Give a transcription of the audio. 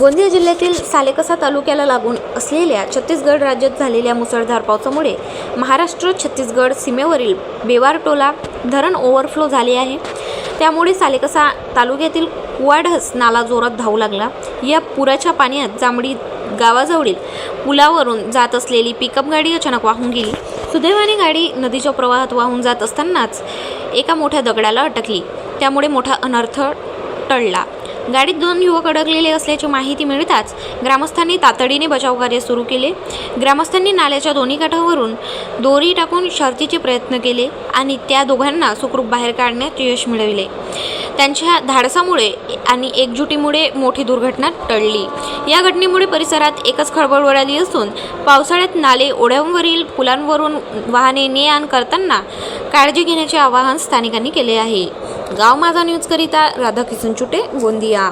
गोंदिया जिल्ह्यातील सालेकसा तालुक्याला लागून असलेल्या छत्तीसगड राज्यात झालेल्या मुसळधार पावसामुळे महाराष्ट्र छत्तीसगड सीमेवरील बेवारटोला धरण ओव्हरफ्लो झाले आहे. त्यामुळे सालेकसा तालुक्यातील कुवाढस नाला जोरात धावू लागला. या पुराच्या पाण्यात जांबडी गावाजवळील पुलावरून जात असलेली पिकअप गाडी अचानक वाहून गेली. सुदैवाने गाडी नदीच्या प्रवाहात वाहून जात असतानाच एका मोठ्या दगडाला अटकली. त्यामुळे मोठा अनर्थ टळला. गाडीत दोन युवक अडकलेले असल्याची माहिती मिळताच ग्रामस्थांनी तातडीने बचावकार्य सुरू केले. ग्रामस्थांनी नाल्याच्या दोन्ही काठावरून दोरी टाकून शर्थीचे प्रयत्न केले आणि त्या दोघांना सुखरूप बाहेर काढण्यात यश मिळविले. त्यांच्या धाडसामुळे आणि एकजुटीमुळे मोठी दुर्घटना टळली. या घटनेमुळे परिसरात एकच खळबळ उडाली असून पावसाळ्यात नाले ओढ्यांवरील पुलांवरून वाहने ने आण करताना काळजी घेण्याचे आवाहन स्थानिकांनी केले आहे. गाव माझा न्यूजकरिता राधाकिशन चुटे गोंदिया.